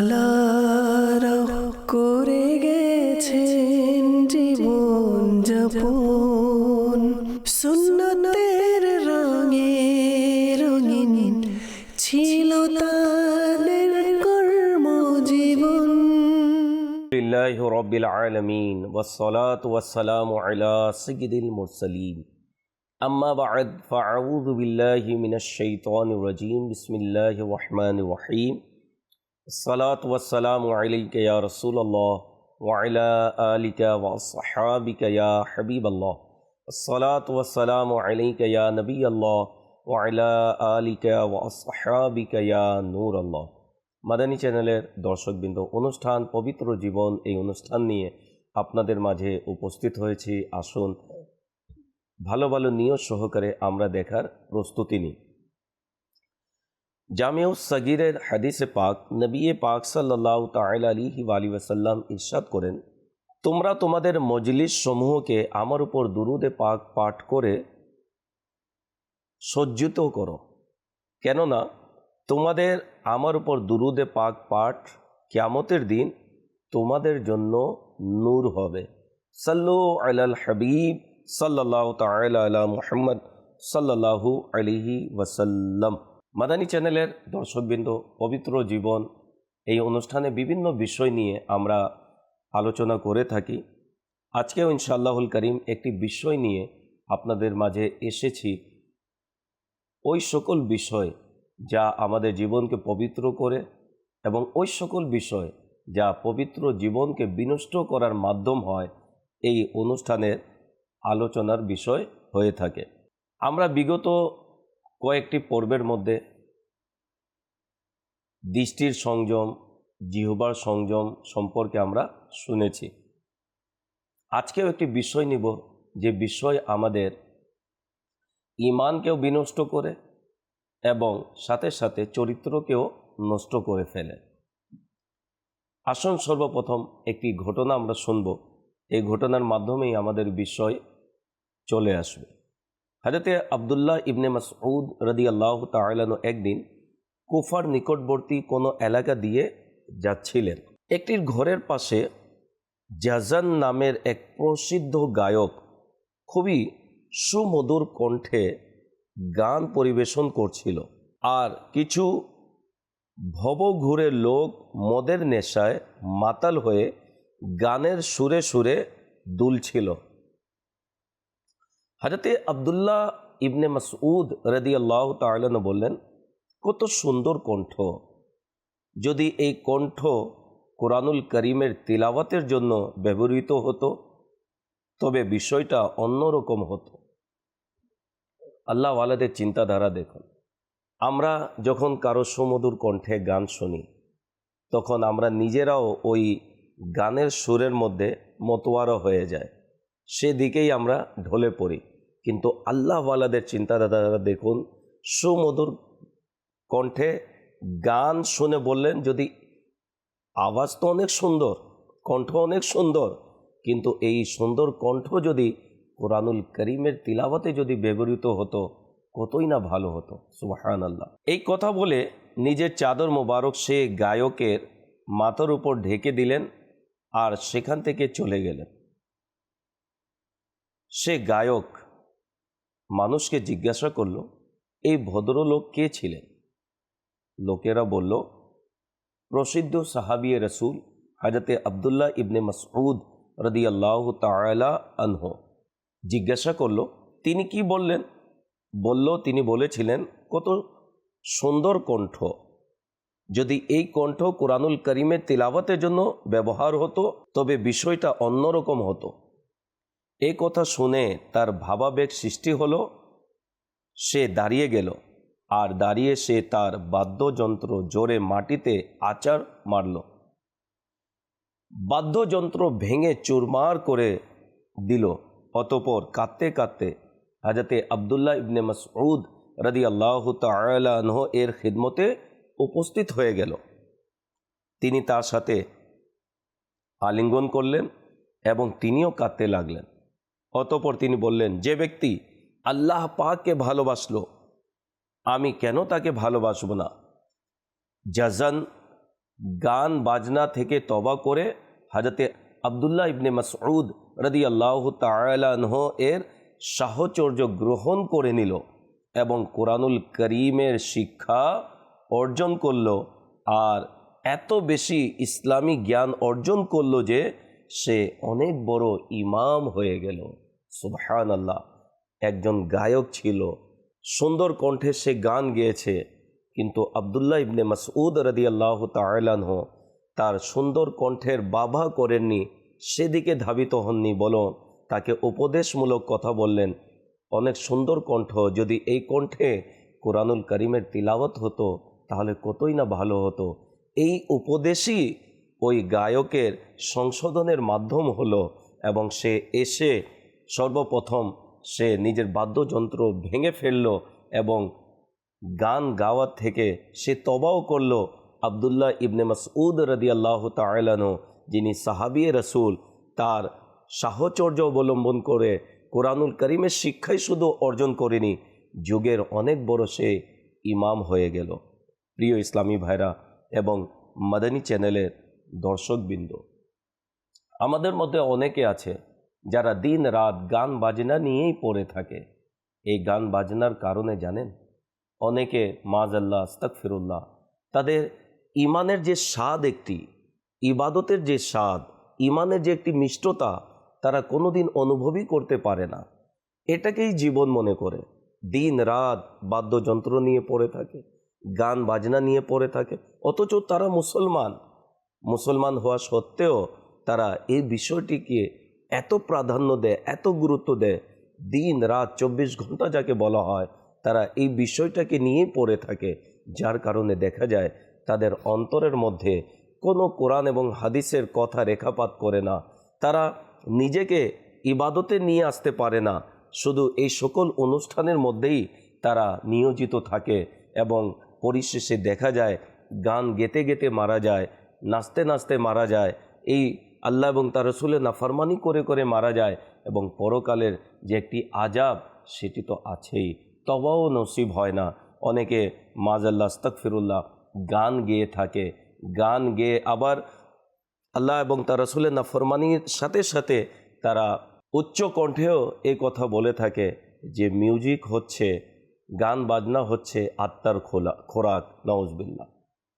আল্লাহওয়ালারা করে গেছেন জীবন যাপন সুন্নতের রঙে রঙিন ছিল তাদের কর্মজীবন لله رب العالمين والصلاة والسلام على سيد المرسلين أما بعد فأعوذ بالله من الشيطان الرجيم بسم الله الرحمن الرحيم الصلاة والسلام عليك يا رسول الله وعلى آلك وأصحابك يا حبيب الله الصلاة والسلام عليك يا نبي الله وعلى آلك وأصحابك يا نور الله মাদানী চ্যানেলের দর্শকবৃন্দ অনুষ্ঠান পবিত্র জীবন এই অনুষ্ঠান নিয়ে আপনাদের মাঝে উপস্থিত হয়েছি আসুন ভালো ভালো নিয়ত সহকারে আমরা দেখার প্রস্তুতি নিই। জামিউ সগিরের হাদিসে পাক নবিয়ে পাক সাল্লাহ তাইল আলিহি আলী ওয়াসাল্লাম ইরশাদ করেন, তোমরা তোমাদের মজলিস সমূহকে আমার উপর দুরুদে পাক পাঠ করে সজ্জিত করো। কেননা তোমাদের আমার উপর দুরুদে পাক পাঠ কিয়ামতের দিন তোমাদের জন্য নূর হবে। সাল্লু আলাল হাবিব সাল্লাহ তালা আলা মুহাম্মদ সাল্লাহু আলিহি ওয়াসাল্লাম। মাদানী চ্যানেলের দর্শকবৃন্দ, পবিত্র জীবন, এই অনুষ্ঠানে বিভিন্ন বিষয় নিয়ে আমরা আলোচনা করে থাকি। আজকেও ইনশাআল্লাহুল করিম একটি বিষয় নিয়ে আপনাদের মাঝে এসেছি। ওই সকল বিষয় যা আমাদের জীবনকে পবিত্র করে এবং ওই সকল বিষয় যা পবিত্র জীবনকে বিনষ্ট করার মাধ্যম হয় এই অনুষ্ঠানের আলোচনার বিষয় হয়ে থাকে। আমরা বিগত কয়েকটি পর্বের মধ্যে দৃষ্টির সংযম, জিহবার সংযম সম্পর্কে আমরা শুনেছি। আজকেও একটি বিষয় নিব, যে বিষয় আমাদের ইমানকেও বিনষ্ট করে এবং সাথে সাথে চরিত্রকেও নষ্ট করে ফেলে। আসন সর্বপ্রথম একটি ঘটনা আমরা শুনব। এই ঘটনার মাধ্যমেই আমাদের বিষয় চলে আসবে। হাজরতে আবদুল্লাহ ইবনে মাসউদ রদি আল্লাহ তালানো একদিন কুফার নিকটবর্তী কোনো এলাকা দিয়ে যাচ্ছিলেন। একটির ঘরের পাশে জাজান নামের এক প্রসিদ্ধ গায়ক খুবই সুমধুর কণ্ঠে গান পরিবেশন করছিল আর কিছু ভবঘুরে লোক মদের নেশায় মাতাল হয়ে গানের সুরে সুরে দুলছিল। হাজরতে আবদুল্লাহ ইবনে মাসউদ রদি আল্লাহ তালন বললেন, কত সুন্দর কণ্ঠ। যদি এই কণ্ঠ কোরআনুল করিমের তিলাওয়াতের জন্য ব্যবহৃত হতো, তবে বিষয়টা অন্যরকম হতো। আল্লাহওয়ালাদের চিন্তাধারা দেখুন। আমরা যখন কারও সুমধুর কণ্ঠে গান শুনি, তখন আমরা নিজেরাও ওই গানের সুরের মধ্যে মতোয়ারও হয়ে যায় সেদিকেই আমরা ঢলে পড়ি। কিন্তু আল্লাহওয়ালাদের চিন্তাধারা দেখুন সুমধুর কণ্ঠে গান শুনে বললেন, যদি আওয়াজ তো অনেক সুন্দর, কণ্ঠ অনেক সুন্দর, কিন্তু এই সুন্দর কণ্ঠ যদি কোরআনুল করিমের তিলাওয়াতে যদি ব্যবহৃত হতো, কতই না ভালো হতো? সুবাহান আল্লাহ এই কথা বলে নিজের চাদর মোবারক সে গায়কের মাথার উপর ঢেকে দিলেন আর সেখান থেকে চলে গেলেন। সে গায়ক মানুষকে জিজ্ঞাসা করল, এই ভদ্রলোক কে ছিলেন? লোকেরা বলল, প্রসিদ্ধ সাহাবিয়ে রসুল হাজরতে আবদুল্লাহ ইবনে মাসউদ রদি আল্লাহ তালা আনহ। জিজ্ঞাসা করল, তিনি কি বললেন? বলল, তিনি বলেছিলেন, কত সুন্দর কণ্ঠ। যদি এই কণ্ঠ কোরআনুল করিমের তিলাওয়াতের জন্য ব্যবহার হতো, তবে বিষয়টা অন্যরকম হতো। এ কথা শুনে তার ভাবাবেগ সৃষ্টি হলো। সে দাঁড়িয়ে গেল, আর দাঁড়িয়ে সে তার বাদ্যযন্ত্র জোরে মাটিতে আচার মারল। বাদ্যযন্ত্র ভেঙে চুরমার করে দিল, অতপর কাঁদতে কাঁদতে হাজাতে আবদুল্লাহ ইবনে মাসউদ রদি আল্লাহ তালাহ এর খিদমতে উপস্থিত হয়ে গেল। তিনি তার সাথে আলিঙ্গন করলেন এবং তিনিও কাঁদতে লাগলেন। অতপর তিনি বললেন, যে ব্যক্তি আল্লাহ পাককে ভালোবাসলো, আমি কেন তাকে ভালোবাসব না? জাজান গান বাজনা থেকে তবা করে হাজরতে আবদুল্লাহ ইবনে মাসউদ রদি আল্লাহ তালাহ এর সাহচর্য গ্রহণ করে নিল এবং কোরআনুল করিমের শিক্ষা অর্জন করল আর এত বেশি ইসলামী জ্ঞান অর্জন করল যে সে অনেক বড় ইমাম হয়ে গেল। সুবহান আল্লাহ একজন গায়ক ছিল, সুন্দর কণ্ঠে সে গান গেয়েছে, কিন্তু আবদুল্লাহ ইবনে মাসউদ রদি আল্লাহ তালাহ তার সুন্দর কণ্ঠের বাবা করেননি, সেদিকে ধাবিত হননি বলো তাকে উপদেশমূলক কথা বললেন, অনেক সুন্দর কণ্ঠ, যদি এই কণ্ঠে কোরআনুল করিমের তিলাওয়াত হতো, তাহলে কতই না ভালো হতো। এই উপদেশই ওই গায়কের সংশোধনের মাধ্যম হলো, এবং সে এসে সর্বপ্রথম সে নিজের বাদ্যযন্ত্র ভেঙে ফেলল এবং গান গাওয়ার থেকে সে তবাও করল। আবদুল্লাহ ইবনে মাসউদ রদি আল্লাহ তালানো যিনি সাহাবিয়ে রসুল, তার সাহচর্য অবলম্বন করে কোরআনুল করিমের শিক্ষাই শুধু অর্জন করেনি, যুগের অনেক বড় সে ইমাম হয়ে গেল। প্রিয় ইসলামী ভাইরা এবং মাদানী চ্যানেলের দর্শকবৃন্দ, আমাদের মধ্যে অনেকে আছে যারা দিন রাত গান বাজনা নিয়েই পড়ে থাকে। এই গান বাজনার কারণে জানেন, অনেকে মাজাল্লাহ আস্তাকফিরুল্লাহ তাদের ইমানের যে স্বাদ একটি, ইবাদতের যে স্বাদ ইমানের যে একটি মিষ্টতা, তারা কোনোদিন অনুভবই করতে পারে না। এটাকেই জীবন মনে করে। দিন রাত বাদ্যযন্ত্র নিয়ে পড়ে থাকে, গান বাজনা নিয়ে পড়ে থাকে, অথচ তারা মুসলমান। মুসলমান হওয়া সত্ত্বেও তারা এই বিষয়টিকে এত প্রাধান্য দেয়, এত গুরুত্ব দেয়, দিন, রাত, চব্বিশ ঘণ্টা যাকে বলা হয়, তারা এই বিষয়টাকে নিয়ে পড়ে থাকে। যার কারণে দেখা যায়, তাদের অন্তরের মধ্যে কোনো কোরআন এবং হাদিসের কথা রেখাপাত করে না। তারা নিজেকে ইবাদতে নিয়ে আসতে পারে না। শুধু এই সকল অনুষ্ঠানের মধ্যেই তারা নিয়োজিত থাকে এবং পরিশেষে দেখা যায়, গান গেতে গেতে মারা যায়, নাচতে নাচতে মারা যায়। এই আল্লাহ এবং তার রসুলের নাফরমানি করে করে মারা যায় এবং পরকালের যে একটি আজাব সেটি তো আছেই। তবাও নসিব হয় না। অনেকে মাজাল্লা আস্তাকফিরুল্লাহ গান গেয়ে থাকে। গান গেয়ে আবার আল্লাহ এবং তার রসুলের নাফরমানির সাথে সাথে তারা উচ্চ কণ্ঠেও এই কথা বলে থাকে যে, মিউজিক হচ্ছে, গান বাজনা হচ্ছে আত্মার খোলা, খোরাক নওয়াজবিল্লা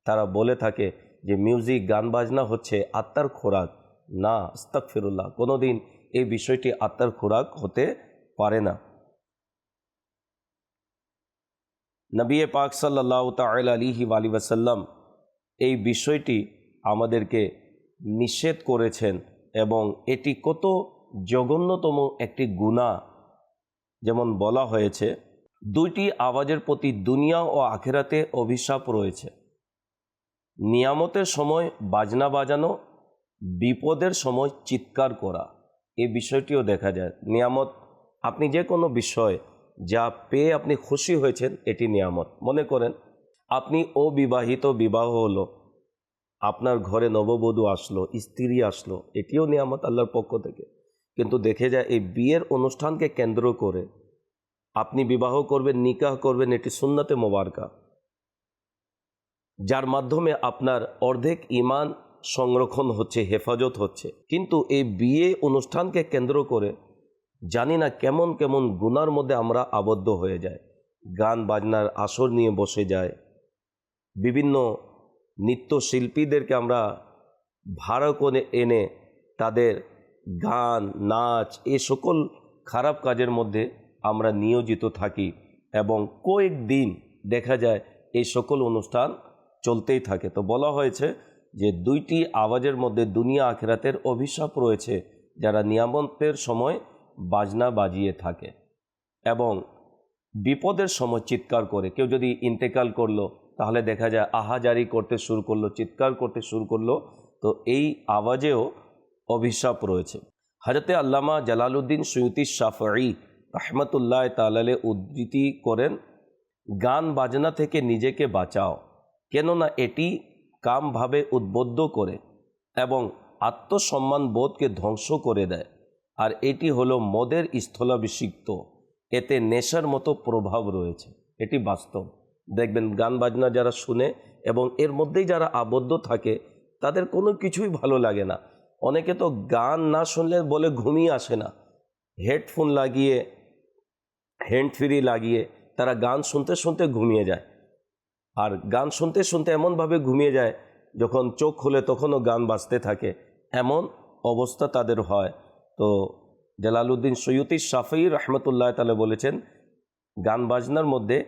তারা বলে থাকে যে, মিউজিক, গান বাজনা হচ্ছে আত্মার খোরাক না আস্তাক ফিরুল্লাহ কোনো দিন এই বিষয়টি আত্মার খোরাক হতে পারে না। নবী পাক সাল্লাহ তাল আলিহি আলী ওয়াসাল্লাম এই বিষয়টি আমাদেরকে নিষেধ করেছেন এবং এটি কত জঘন্যতম একটি গুণা যেমন বলা হয়েছে, দুইটি আওয়াজের প্রতি দুনিয়া ও আখেরাতে অভিশাপ রয়েছে। নিয়ামতের সময় বাজনা বাজানো বিপদের সময় চিৎকার করা। এই বিষয়টিও দেখা যায়। নিয়ামত, আপনি যে কোনো বিষয় যা পেয়ে আপনি খুশি হয়েছেন, এটি নিয়ামত। মনে করেন, আপনি অবিবাহিত, বিবাহ হলো, আপনার ঘরে নববধূ আসলো, স্ত্রী আসলো, এটিও নিয়ামত আল্লাহর পক্ষ থেকে। কিন্তু দেখে যায়, এই বিয়ের অনুষ্ঠানকে কেন্দ্র করে আপনি বিবাহ করবেন, নিকাহ করবেন, এটি সুন্নাতে মোবারকা। যার মাধ্যমে আপনার অর্ধেক ইমান সংরক্ষণ হচ্ছে, হেফাজত হচ্ছে। কিন্তু এই বিয়ে অনুষ্ঠানকে কেন্দ্র করে জানি না কেমন কেমন গুনার মধ্যে আমরা আবদ্ধ হয়ে যায় গান বাজনার আসর নিয়ে বসে যায় বিভিন্ন নৃত্যশিল্পীদেরকে আমরা ভাড়া করে এনে তাদের গান, নাচ এ সকল খারাপ কাজের মধ্যে আমরা নিয়োজিত থাকি এবং কয়েকদিন দেখা যায় এই সকল অনুষ্ঠান চলতেই থাকে। তো বলা হয়েছে যে দুইটি আওয়াজের মধ্যে দুনিয়া আখেরাতের অভিশাপ রয়েছে যারা নিয়ামতের সময় বাজনা বাজিয়ে থাকে এবং বিপদের সময় চিৎকার করে। কেউ যদি ইন্তেকাল করল, তাহলে দেখা যায় আহাজারি করতে শুরু করল, চিৎকার করতে শুরু করল, তো এই আওয়াজেও অভিশাপ রয়েছে। হাজরতে আল্লামা জালালউদ্দিন সৈয়দি শাফি রহমতুল্লাহ তালালে উদ্ধৃতি করেন, গান বাজনা থেকে নিজেকে বাঁচাও। কেননা এটি কামভাবে উদ্বুদ্ধ করে এবং আত্মসম্মান বোধকে ধ্বংস করে দেয়। আর এটি হলো মদের স্থলাভিষিক্ত। এতে নেশার মতো প্রভাব রয়েছে। এটি বাস্তব। দেখবেন গান বাজনা যারা শুনে এবং এর মধ্যেই যারা আবদ্ধ থাকে, তাদের কোনো কিছুই ভালো লাগে না। অনেকে তো গান না শুনলে বলে ঘুমিয়ে আসে না। হেডফোন লাগিয়ে, হ্যান্ড ফ্রি লাগিয়ে তারা গান শুনতে শুনতে ঘুমিয়ে যায়। আর গান শুনতে শুনতে এমনভাবে ঘুমিয়ে যায়, যখন চোখ খুলে তখনও গান বাজতে থাকে। এমন অবস্থা তাদের হয়। তো জালালউদ্দিন সৈয়দি শাফি রহমতুল্লাহ তালে বলেছেন, গান বাজনার মধ্যে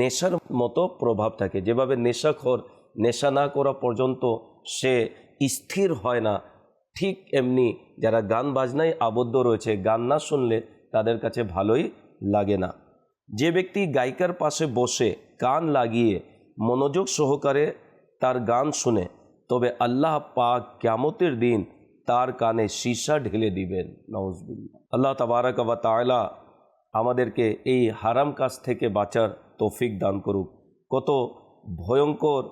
নেশার মতো প্রভাব থাকে। যেভাবে নেশাখোর, নেশা না করা পর্যন্ত সে স্থির হয় না, ঠিক এমনি যারা গান বাজনায় আবদ্ধ রয়েছে, গান না শুনলে তাদের কাছে ভালোই লাগে না। যে ব্যক্তি গায়িকার পাশে বসে কান লাগিয়ে মনোযোগ সহকারে তার গান শুনে, তবে আল্লাহ পাক ক্যামতের দিন তার কানে সীসা ঢেলে দিবেন। নওয়াজবিল্লা আল্লাহ তাবারাক বা তায়লা আমাদেরকে এই হারাম কাজ থেকে বাঁচার তৌফিক দান করুক। কত ভয়ঙ্কর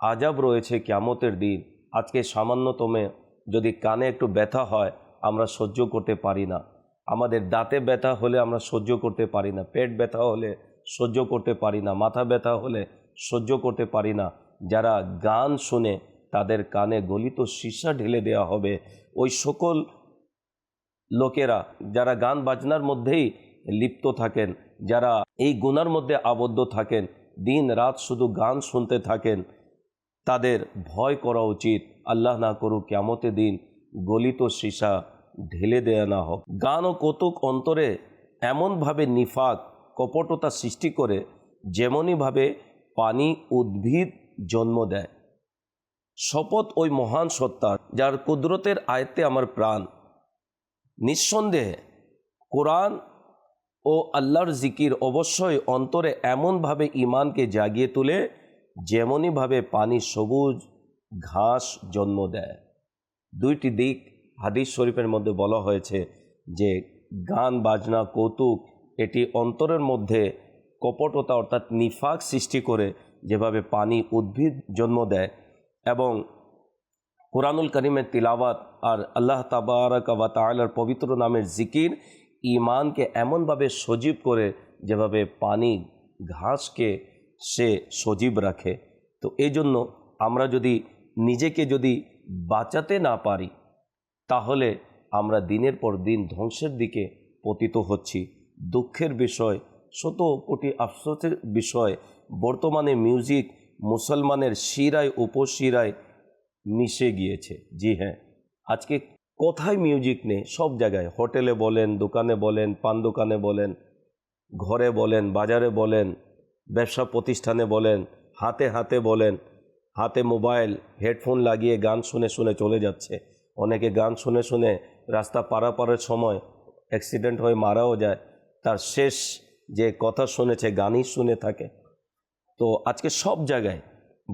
আজাব রয়েছে ক্যামতের দিন। আজকে সামান্যতমে যদি কানে একটু ব্যথা হয়, আমরা সহ্য করতে পারি না। আমাদের দাঁতে ব্যথা হলে আমরা সহ্য করতে পারি না। পেট ব্যথা হলে সহ্য করতে পারি না। মাথা ব্যথা হলে সহ্য করতে পারি না। যারা গান শুনে তাদের কানে গলিত সীসা ঢেলে দেওয়া হবে। ওই সকল লোকেরা যারা গান বাজনার মধ্যেই লিপ্ত থাকেন, যারা এই গুনার মধ্যে আবদ্ধ থাকেন, দিন রাত শুধু গান শুনতে থাকেন, তাদের ভয় করা উচিত। আল্লাহ না করুক কেমতে দিন গলিত সীসা ঢেলে দেয়া না হোক। গান ও কৌতুক অন্তরে এমনভাবে নিফাক, কপটতা সৃষ্টি করে যেমনইভাবে পানি উদ্ভিদ জন্ম দেয়। শপথ ওই মহান সত্তার যার কুদরতের আয়ত্তে আমার প্রাণ। নিঃসন্দেহে কোরআন ও আল্লাহর জিকির অবশ্যই অন্তরে এমনভাবে ইমানকে জাগিয়ে তোলে, যেমনইভাবে পানি সবুজ ঘাস জন্ম দেয়। দুইটি দিক হাদিস শরীফের মধ্যে বলা হয়েছে যে গান, বাজনা, কৌতুক এটি অন্তরের মধ্যে কপটতা অর্থাৎ নিফাক সৃষ্টি করে যেভাবে পানি উদ্ভিদ জন্ম দেয় এবং কোরআনুল করিমের তিলাওয়াত আর আল্লাহ তাবারক বা তালার পবিত্র নামের জিকির ইমানকে এমনভাবে সজীব করে যেভাবে পানি ঘাসকে সে সজীব রাখে। তো এই জন্য আমরা যদি নিজেকে যদি বাঁচাতে না পারি, তাহলে আমরা দিনের পর দিন ধ্বংসের দিকে পতিত হচ্ছি। দুঃখের বিষয় শত কোটি আফসোসের বিষয়। বর্তমানে মিউজিক মুসলমানের শিরায়, উপশিরায় মিশে গিয়েছে। জি হ্যাঁ আজকে কোথায় মিউজিক নেই, সব জায়গায়। হোটেলে বলেন, দোকানে বলেন, পান দোকানে বলেন, ঘরে বলেন, বাজারে বলেন, ব্যবসা প্রতিষ্ঠানে বলেন, হাতে হাতে বলেন, হাতে মোবাইল, হেডফোন লাগিয়ে গান শুনে শুনে চলে যাচ্ছে। অনেকে গান শুনে শুনে রাস্তা পারাপারের সময় অ্যাক্সিডেন্ট হয়ে মারাও যায়। তার শেষ যে কথা শুনেছে, গানই শুনে থাকে। তো আজকে সব জায়গায়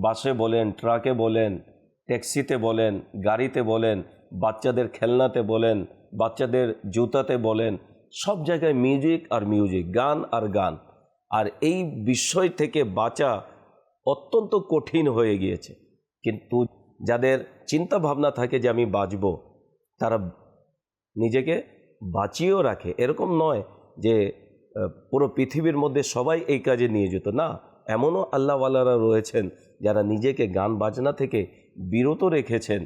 বাসে বলেন, ট্রাকে বলেন, ট্যাক্সিতে বলেন, গাড়িতে বলেন, বাচ্চাদের খেলনাতে বলেন, বাচ্চাদের জুতাতে বলেন, সব জায়গায় মিউজিক আর মিউজিক, গান আর গান। আর এই বিষয় থেকে বাঁচা অত্যন্ত কঠিন হয়ে গিয়েছে। কিন্তু যাদের চিন্তা ভাবনা থাকে যে আমি বাঁচব, তারা নিজেকে বাঁচিয়েও রাখে। এরকম নয় যে পুরো পৃথিবীর মধ্যে সবাই এই কাজে নিয়ে যেত না, এমনও আল্লাহওয়ালারা রয়েছেন যারা নিজেকে গান বাজনা থেকে বিরত রেখেছেন,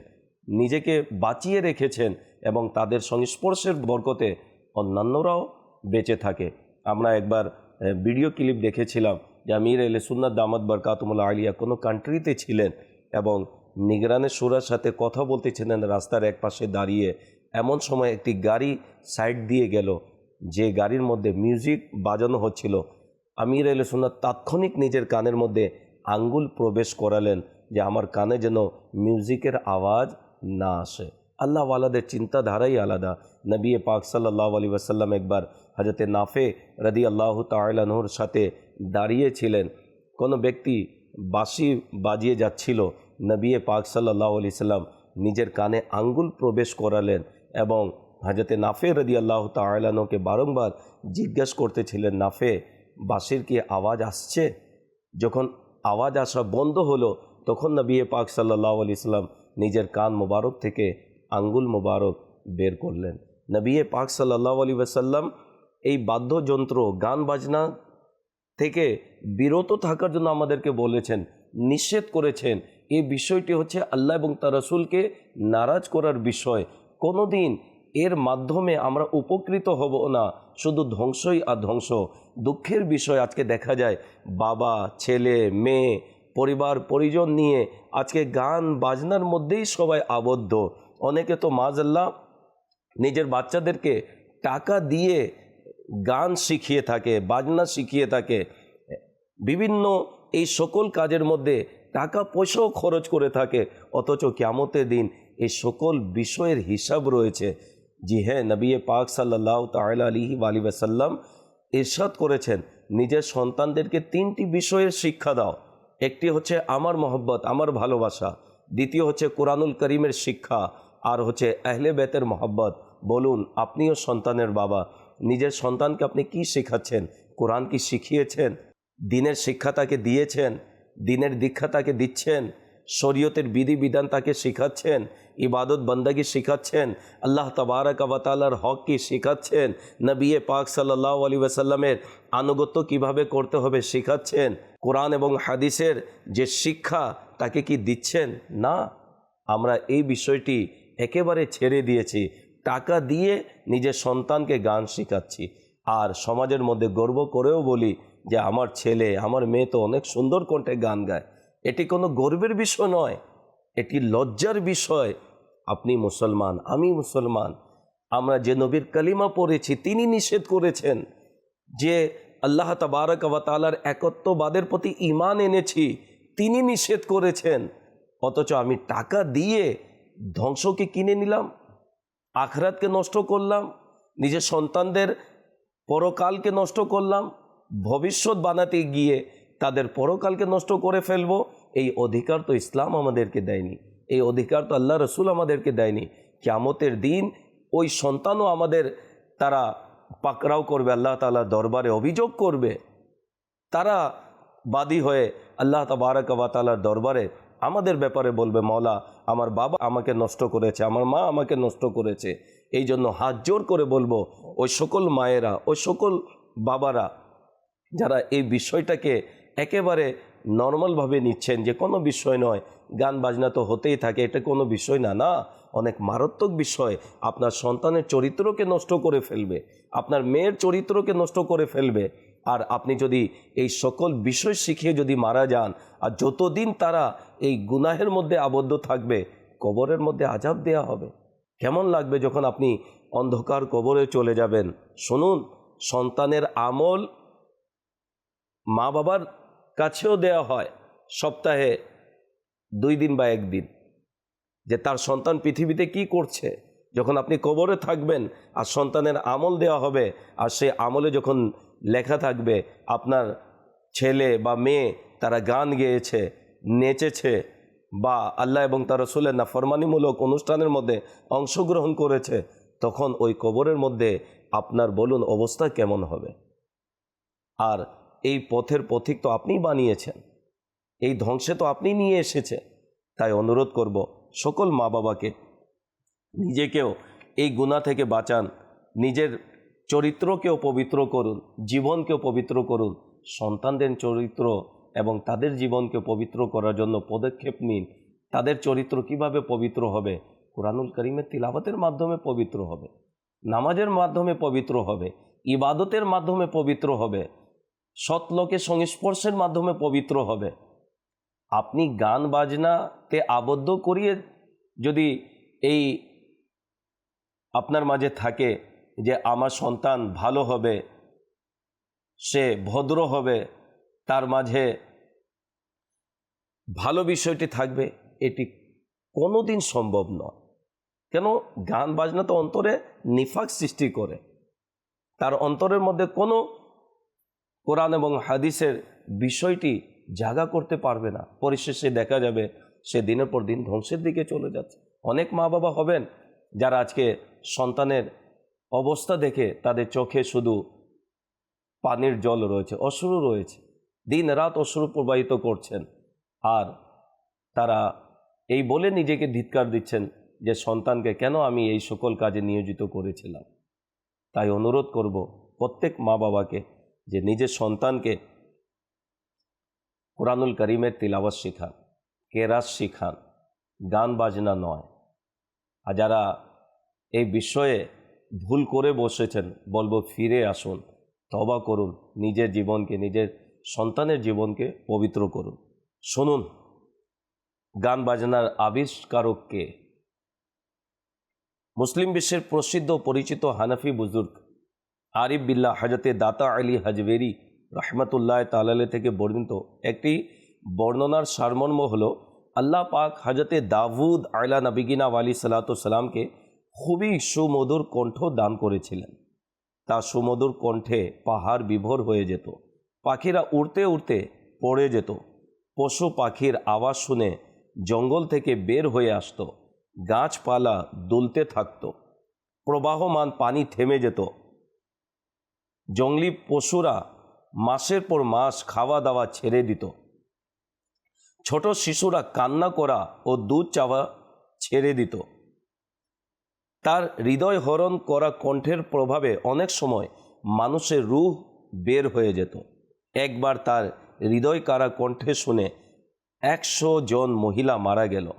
নিজেকে বাঁচিয়ে রেখেছেন এবং তাদের সংস্পর্শের বরকতে অন্যান্যরাও বেঁচে থাকে। আমরা একবার ভিডিও ক্লিপ দেখেছিলাম যে আমির এলে সুন্নাত দামাদ বরকাতমুল্লা আলিয়া কোনো কান্ট্রিতে ছিলেন এবং নিগরানের সুরার সাথে কথা বলতেছিলেন রাস্তার এক পাশে দাঁড়িয়ে এমন সময় একটি গাড়ি সাইড দিয়ে গেল। যে গাড়ির মধ্যে মিউজিক বাজানো হচ্ছিল, আমির এলে সুন্নাত তাৎক্ষণিক নিজের কানের মধ্যে আঙ্গুল প্রবেশ করালেন যে আমার কানে যেন মিউজিকের আওয়াজ না আসে। আল্লাহ আল্লাহওয়ালাদের চিন্তাধারাই আলাদা। নবী পাক সাল্লাহ আলী ওয়াসাল্লাম একবার হজরতে নাফে রদি আল্লাহ তালাহুর সাথে দাঁড়িয়েছিলেন। কোনো ব্যক্তি বাঁশি বাজিয়ে যাচ্ছিল, নবী পাক সাল্লাহ আলি সাল্লাম নিজের কানে আঙ্গুল প্রবেশ করালেন এবং হজরতে নাফে রদি আল্লাহ তালানকে বারংবার জিজ্ঞেস করতেছিলেন, নাফে, বাঁশির কি আওয়াজ আসছে? যখন আওয়াজ আসা বন্ধ হলো, তখন নবী পাক সাল্লাহ আলি সাল্লাম নিজের কান মোবারক থেকে আঙ্গুল মোবারক বের করলেন। নবী পাক সাল্লাহ আলী ওয়াসাল্লাম এই বাদ্যযন্ত্র, গান বাজনা থেকে বিরত থাকার জন্য আমাদেরকে বলেছেন, নিষেধ করেছেন। এই বিষয়টি হচ্ছে আল্লাহ এবং তার রসুলকে নারাজ করার বিষয়। কোনোদিন এর মাধ্যমে আমরা উপকৃত হব না। শুধু ধ্বংসই আর ধ্বংস। দুঃখের বিষয় আজকে দেখা যায়। বাবা, ছেলে, মেয়ে, পরিবার, পরিজন নিয়ে আজকে গান বাজনার মধ্যেই সবাই আবদ্ধ। অনেকে তো মাজাল্লা নিজের বাচ্চাদেরকে টাকা দিয়ে গান শিখিয়ে থাকে, বাজনা শিখিয়ে থাকে। বিভিন্ন এই সকল কাজের মধ্যে টাকা পয়সাও খরচ করে থাকে। অথচ কেমতের দিন এই সকল বিষয়ের হিসাব রয়েছে। জি হ্যাঁ নবী পাক সাল্লাহ তালা আলী ওয়াসাল্লাম ইরশাদ করেছেন, নিজের সন্তানদেরকে তিনটি বিষয়ের শিক্ষা দাও। একটি হচ্ছে আমার মহব্বত, আমার ভালোবাসা। দ্বিতীয় হচ্ছে কোরআনুল করিমের শিক্ষা। আর হচ্ছে আহলে বেতের মহব্বত। বলুন, আপনিও সন্তানের বাবা। নিজের সন্তানকে আপনি কি শেখাচ্ছেন? কোরআন কি শিখিয়েছেন? দিনের শিক্ষা তাকে দিয়েছেন? দিনের দীক্ষা তাকে দিচ্ছেন? শরীয়তের বিধিবিধান তাকে শেখাচ্ছেন, ইবাদত বন্দাগি শেখাচ্ছেন, আল্লাহ তবারক আবাতালার হক কি শেখাচ্ছেন, নবিয়ে পাক সাল্লাহ আলী ওয়াসাল্লামের আনুগত্য কীভাবে করতে হবে শেখাচ্ছেন, কোরআন এবং হাদিসের যে শিক্ষা তাকে কি দিচ্ছেন? না, আমরা এই বিষয়টি একেবারে ছেড়ে দিয়েছি, টাকা দিয়ে নিজের সন্তানকে গান শেখাচ্ছি। আর সমাজের মধ্যে গর্ব করেও বলি যে, আমার ছেলে, আমার মেয়ে তো অনেক সুন্দর কণ্ঠে গান গায়। এটি কোনো গর্বের বিষয় নয়, এটি লজ্জার বিষয়। আপনি মুসলমান, আমি মুসলমান। আমরা যে নবীর কালিমা পড়েছি, তিনি নিষেধ করেছেন যে আল্লাহ তাবারক তালার একত্ববাদের প্রতি ইমান এনেছি, তিনি নিষেধ করেছেন। অথচ আমি টাকা দিয়ে ধ্বংসকে কিনে নিলাম, আখরাতকে নষ্ট করলাম, নিজের সন্তানদের পরকালকে নষ্ট করলাম, ভবিষ্যৎ বানাতে গিয়ে তাদের পরকালকে নষ্ট করে ফেলব। এই অধিকার তো ইসলাম আমাদেরকে দেয়নি। এই অধিকার তো আল্লাহ রসুল আমাদেরকে দেয়নি। কেমতের দিন ওই সন্তানও আমাদের তারা পাকড়াও করবে, আল্লাহ তালার দরবারে অভিযোগ করবে। তারা বাদী হয়ে আল্লাহ তাবারক তালার দরবারে আমাদের ব্যাপারে বলবে মৌলা আমার বাবা আমাকে নষ্ট করেছে, আমার মা আমাকে নষ্ট করেছে। এই জন্য হাত জোর করে বলব, ওই সকল মায়েরা, ওই সকল বাবারা, যারা এই বিষয়টাকে একেবারে নর্মালভাবে নিচ্ছেন, যে কোনো বিষয় নয়। গান বাজনা তো হতেই থাকে, এটা কোনো বিষয় না না। অনেক মারাত্মক বিষয়। আপনার সন্তানের চরিত্রকে নষ্ট করে ফেলবে, আপনার মেয়ের চরিত্রকে নষ্ট করে ফেলবে। আর আপনি যদি এই সকল বিষয় শিখিয়ে যদি মারা যান, আর যতদিন তারা এই গুনাহের মধ্যে আবদ্ধ থাকবে, কবরের মধ্যে আজাব দেয়া হবে। কেমন লাগবে যখন আপনি অন্ধকার কবরে চলে যাবেন? শুনুন, সন্তানের আমল মা বাবার কাছেও দেয়া হয় সপ্তাহে দুই দিন বা একদিন। যে তার সন্তান পৃথিবীতে কি করছে? যখন আপনি কবরে থাকবেন, আর সন্তানের আমল দেওয়া হবে, আর সে আমলে যখন লেখা থাকবে, আপনার ছেলে বা মেয়ে তারা গান গেয়েছে, নেচেছে, বা আল্লাহ এবং তার রসুলের না ফরমানিমূলক অনুষ্ঠানের মধ্যে অংশগ্রহণ করেছে, তখন ওই কবরের মধ্যে আপনার বলুন অবস্থা কেমন হবে? আর এই পথের পথিক তো আপনিই বানিয়েছেন। এই ধ্বংসে তো আপনি নিয়ে এসেছে তাই অনুরোধ করব সকল মা বাবাকে নিজেকেও এই গুণা থেকে বাঁচান। নিজের চরিত্রকেও পবিত্র করুন, জীবনকেও পবিত্র করুন, সন্তানদের চরিত্র এবং তাদের জীবনকে পবিত্র করার জন্য পদক্ষেপ নিন। তাদের চরিত্র কীভাবে পবিত্র হবে? কোরআনুল করিমের তিলাবতের মাধ্যমে পবিত্র হবে। নামাজের মাধ্যমে পবিত্র হবে। ইবাদতের মাধ্যমে পবিত্র হবে। সৎ সংস্পর্শের মাধ্যমে পবিত্র হবে। আপনি গান বাজনাতে আবদ্ধ করিয়ে যদি এই আপনার মাঝে থাকে যে আমার সন্তান ভালো হবে, সে ভদ্র হবে, তার মাঝে ভালো বিষয়টি থাকবে, এটি কোনোদিন সম্ভব নয়। কেন? গান বাজনা তো অন্তরে নিফাক সৃষ্টি করে। তার অন্তরের মধ্যে কোনো কোরআন এবং হাদিসের বিষয়টি জাগা করতে পারবে না। পরিশেষে দেখা যাবে সে দিনের পর দিন ধ্বংসের দিকে চলে যাচ্ছে। অনেক মা বাবা হবেন যারা আজকে সন্তানের অবস্থা দেখে তাদের চোখে শুধু পানির জল রয়েছে, অশ্রু রয়েছে। দিন রাত অশ্রু প্রবাহিত করছেন আর তারা এই বলে নিজেকে ধিৎকার দিচ্ছেন যে, সন্তানকে কেন আমি এই সকল কাজে নিয়োজিত করেছিলাম? তাই অনুরোধ করব প্রত্যেক মা বাবাকে যে নিজের সন্তানকে কোরআনুল করিমের তিলাওয়াত শিখান কেরাস শিখান, গান বাজনা নয়। আর যারা এই বিষয়ে ভুল করে বসেছেন, বলব ফিরে আসুন তবা করুন, নিজের জীবনকে, নিজের সন্তানের জীবনকে পবিত্র করুন। শুনুন, গান বাজনার আবিষ্কারককে মুসলিম বিশ্বের প্রসিদ্ধ পরিচিত হানাফি বুজুর্গ আরিফ বিল্লাহ হাজতে দাতা আলী হাজবেরি রহমতুল্লাহ তালালে থেকে বর্ণিত একটি বর্ণনার সারমর্ম হল, আল্লাহ পাক হাজতে দাউদ আয়লা নবিগিনা আলী সালাতামকে খুবই সুমধুর কণ্ঠ দান করেছিলেন। তা সুমধুর কণ্ঠে পাহাড় বিভোর হয়ে যেত, পাখিরা উড়তে উড়তে পড়ে যেত, পশু পাখির আওয়াজ শুনে জঙ্গল থেকে বের হয়ে আসতো, গাছপালা দুলতে থাকত, প্রবাহমান পানি থেমে যেত জঙ্গলি পশুরা মাসের পর মাস খাওয়া দাওয়া ছেড়ে দিত। ছোট শিশুরা কান্না করা ও দুধ চাওয়া ছেড়ে দিত। তার হৃদয় হরণ করা কণ্ঠের প্রভাবে অনেক সময় মানুষের রুহ বের হয়ে যেত। একবার তার হৃদয় কারা কণ্ঠে শুনে একশো জন মহিলা মারা গেল।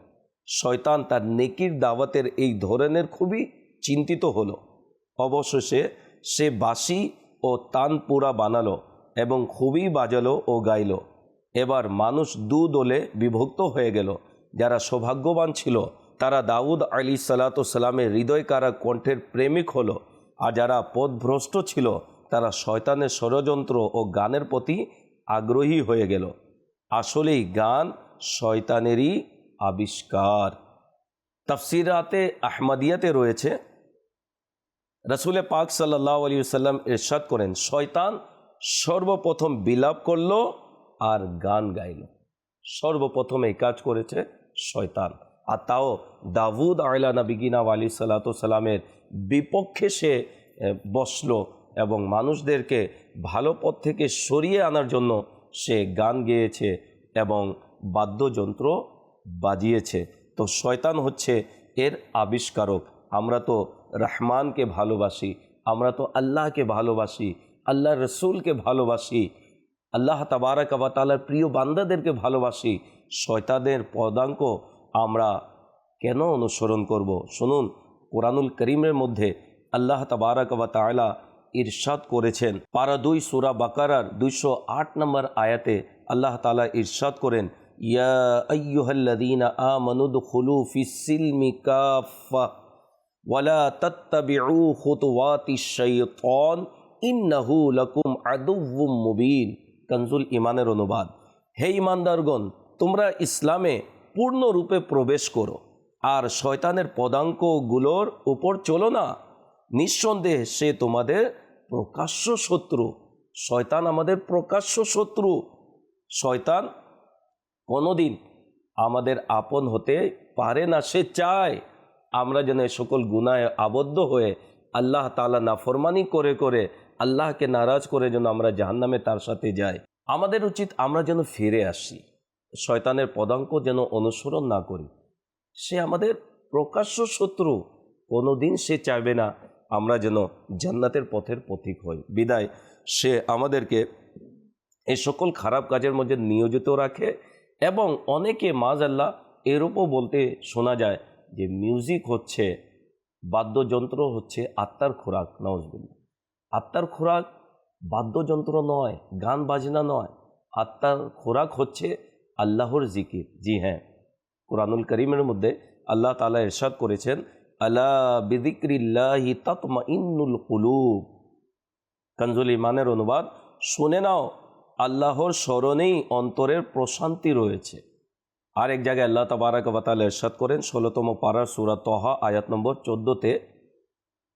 শয়তান তার নেকির দাওয়াতের এই ধরনের খুবই চিন্তিত হলো। অবশেষে সে বাসি ও তানপুরা বানালো এবং খুবই বাজালো ও গাইল। এবার মানুষ দু দলে বিভক্ত হয়ে গেল। যারা সৌভাগ্যবান ছিল, তারা দাউদ আলী সালাতামের হৃদয় কারা কণ্ঠের প্রেমিক হলো। আর যারা পথভ্রষ্ট ছিল, তারা শয়তানের ষড়যন্ত্র ও গানের প্রতি আগ্রহী হয়ে গেল। আসলেই গান শয়তানেরই আবিষ্কার। তফসিরাতে আহমাদিয়াতে রয়েছে রসুল পাক সাল্লাহ আলী সাল্লাম ইরশাদ করেন, শয়তান সর্বপ্রথম বিলাপ করল আর গান গাইল। সর্বপ্রথম এই কাজ করেছে শয়তান। আর তাও দাউদ আয়লা নবিগিনা আলী সাল্লাত সাল্লামের বিপক্ষে সে বসল এবং মানুষদেরকে ভালো পথ থেকে সরিয়ে আনার জন্য সে গান গেয়েছে এবং বাদ্যযন্ত্র বাজিয়েছে। তো শয়তান হচ্ছে এর আবিষ্কারক। আমরা তো রহমানকে ভালোবাসি, আমরা তো আল্লাহকে ভালোবাসি আল্লাহ রসুলকে ভালোবাসি, আল্লাহ তাবারাক তালার প্রিয় বান্দাদেরকে ভালোবাসি শয়তাদের পদাঙ্ক আমরা কেন অনুসরণ করব? শুনুন, কোরআনুল করিমের মধ্যে আল্লাহ তাবারাক তালা ইরশাদ করেছেন। পারা দুই সুরা বাকারার দুইশো আট নম্বর আয়াতে আল্লাহ তালা ইরশাদ করেন, ইয়া আইয়ুহাল্লাযীনা আমানু দুখুলু ফিস-সিলমি কাফা ওয়ালা তাত্তাবিউ খুতুওয়াতিশ শাইতান, ইন্নাহু লাকুম আদুউম মুবিন। কনজুল ইমানের অনুবাদ। হে ইমানদারগণ তোমরা ইসলামে পূর্ণরূপে প্রবেশ করো, আর শয়তানের পদাঙ্কগুলোর উপর চলো না। নিঃসন্দেহে সে তোমাদের প্রকাশ্য শত্রু। শয়তান আমাদের প্রকাশ্য শত্রু। শয়তান কোনোদিন আমাদের আপন হতে পারে না, সে চায়। আমরা যেন এ সকল গুনায় আবদ্ধ হয়ে আল্লাহ তালা নাফরমানি করে করে আল্লাহকে নারাজ করে যেন আমরা জাহান্নামে তার সাথে যাই। আমাদের উচিত আমরা যেন ফিরে আসি। শয়তানের পদাঙ্ক যেন অনুসরণ না করি। সে আমাদের প্রকাশ্য শত্রু, কোনোদিন সে চাইবে না আমরা যেন জান্নাতের পথের পথিক হই। বিদায়, সে আমাদেরকে এই সকল খারাপ কাজের মধ্যে নিয়োজিত রাখে এবং অনেকে মাজ আল্লাহ এরূপও বলতে শোনা যায় যে মিউজিক হচ্ছে, বাদ্যযন্ত্র হচ্ছে আত্মার খোরাক নওয়াজবিল্লা আত্মার খোরাক বাদ্যযন্ত্র নয়, গান বাজনা নয়, আত্মার খোরাক হচ্ছে আল্লাহর জিকির। জি হ্যাঁ কোরআনুল করিমের মধ্যে আল্লাহ তালা ইরশাদ করেছেন, আলা বিদিক্রিল্লাহি তৎমা ইন্নুল কুলুব। কনজুল ইমানের অনুবাদ, শুনে নাও, আল্লাহর স্মরণেই অন্তরের প্রশান্তি রয়েছে। আর এক জায়গায় আল্লাহ তাবারাক বাতাল এরশাদ করেন, ষোলোতম পাড়ার সুরা তহা, আয়াত নম্বর চোদ্দোতে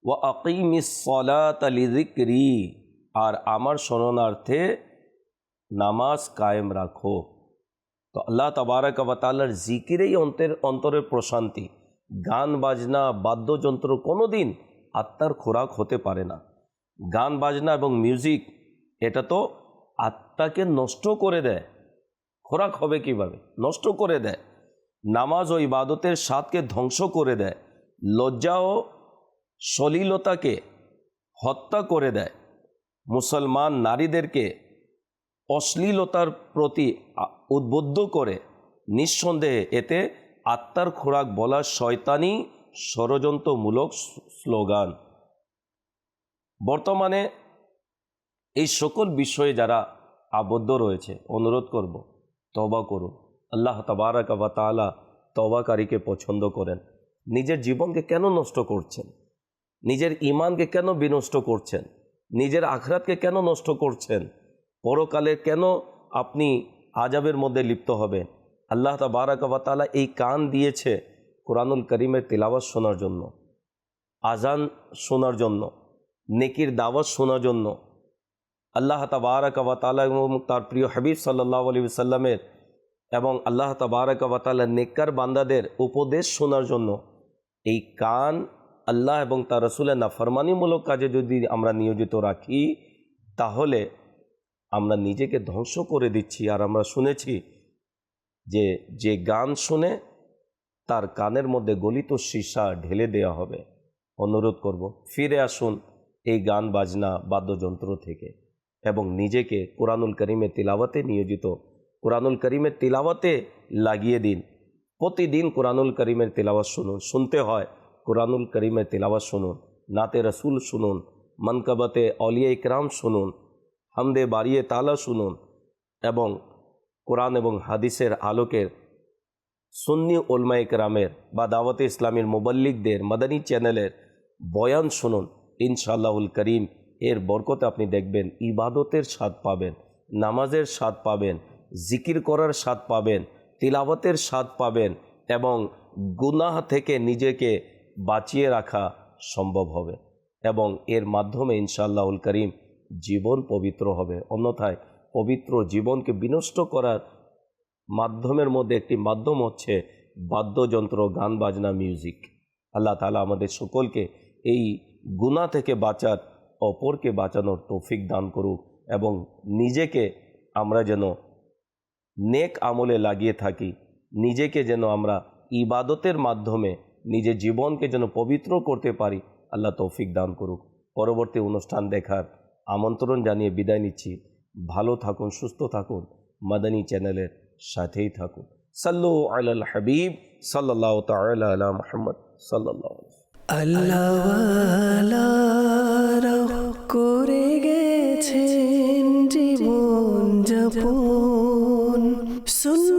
ও আকিমিস সলাত আলিদিক্রি আর আমার শরণার্থে নামাজ কায়েম রাখো। তো আল্লাহ তাবারাক বাতালার জিকিরেই অন্তরের অন্তরের প্রশান্তি, গান, বাজনা, বাদ্যযন্ত্র কোনো দিন আত্মার খোরাক হতে পারে না। গান, বাজনা এবং মিউজিক, এটা তো আত্মাকে নষ্ট করে দেয়। খোরাক হবে কীভাবে? নষ্ট করে দেয়। নামাজ ও ইবাদতের স্বাদকে ধ্বংস করে দেয়। লজ্জা ও সলিলতাকে হত্যা করে দেয়। মুসলমান নারীদেরকে অশ্লীলতার প্রতি উদ্বুদ্ধ করে। নিঃসন্দেহে এতে আত্মার খোরাক বলা শয়তানি ষড়যন্ত্রমূলক স্লোগান। বর্তমানে এই সকল বিষয়ে যারা আবদ্ধ রয়েছে, অনুরোধ করব তবা করুন আল্লাহ তাবারাক বা তালা তবাকারীকে পছন্দ করেন। নিজের জীবনকে কেন নষ্ট করছেন? নিজের ইমানকে কেন বিনষ্ট করছেন? নিজের আখরাতকে কেন নষ্ট করছেন? পরকালে কেন আপনি আজাবের মধ্যে লিপ্ত হবেন? আল্লাহ তাবারাক বা তালা এই কান দিয়েছে কোরআনুল করিমের তিলাওয়াত শোনার জন্য আজান শোনার জন্য, নেকির দাওয়াত শোনার জন্য। আল্লাহ তাবারাক বা তালা এবং তার প্রিয় হাবিব সাল্লাহ আলী সাল্লামের এবং আল্লাহ তাবারাক বা তালা নেককার বান্দাদের উপদেশ শোনার জন্য এই কান আল্লাহ এবং তার রসুলের নাফরমানিমূলক কাজে যদি আমরা নিয়োজিত রাখি, তাহলে আমরা নিজেকে ধ্বংস করে দিচ্ছি। আর আমরা শুনেছি যে যে গান শুনে তার কানের মধ্যে গলিত সীসা ঢেলে দেওয়া হবে। অনুরোধ করব, ফিরে আসুন এই গান বাজনা বাদ্যযন্ত্র থেকে। এবং নিজেকে কোরআনুল করিমের তিলাওয়াতে নিয়োজিত। কোরআনুল করিমের তিলাওয়াতে লাগিয়ে দিন। প্রতিদিন কোরআনুল করিমের তিলাওয়াত শুনুন, শুনতে হয়, কোরআনুল করিমের তিলাওয়াত শুনুন, নাতে রসুল শুনুন, মনকবতে অলিয়া ইকরাম শুনুন, হামদে বাড়িয়ে তালা শুনুন এবং কোরআন এবং হাদিসের আলোকের সুন্নি ওলমা ইকরামের বা দাওয়াতে ইসলামের মোবাল্লিকদের, মাদানী চ্যানেলের বয়ান শুনুন। ইনশাআল্লাহুল করিম এর বরকতে আপনি দেখবেন ইবাদতের স্বাদ পাবেন, নামাজের স্বাদ পাবেন, জিকির করার স্বাদ পাবেন তিলাবতের স্বাদ পাবেন এবং গুনাহ থেকে নিজেকে বাঁচিয়ে রাখা সম্ভব হবে এবং এর মাধ্যমে ইনশাআল্লাহুল করিম জীবন পবিত্র হবে। অন্যথায় পবিত্র জীবনকে বিনষ্ট করার মাধ্যমের মধ্যে একটি মাধ্যম হচ্ছে বাদ্যযন্ত্র, গান, বাজনা মিউজিক আল্লাহ তালা আমাদের সকলকে এই গুণা থেকে বাঁচার অপরকে বাঁচানোর তৌফিক দান করুক এবং নিজেকে আমরা যেন নেক আমলে লাগিয়ে থাকি, নিজেকে যেন আমরা ইবাদতের মাধ্যমে নিজের জীবনকে যেন পবিত্র করতে পারি, আল্লাহ তৌফিক দান করুক। পরবর্তী অনুষ্ঠান দেখার আমন্ত্রণ জানিয়ে বিদায় নিচ্ছি। ভালো থাকুন, সুস্থ থাকুন, মাদানী চ্যানেলের সাথেই থাকুন। সাল্লু আলাল হাবিব সাল্লাহ তালা আলা মোহাম্মদ সাল্লাহ আল্লাহ তারাও করে গেছেন জীবন যাপন। শুন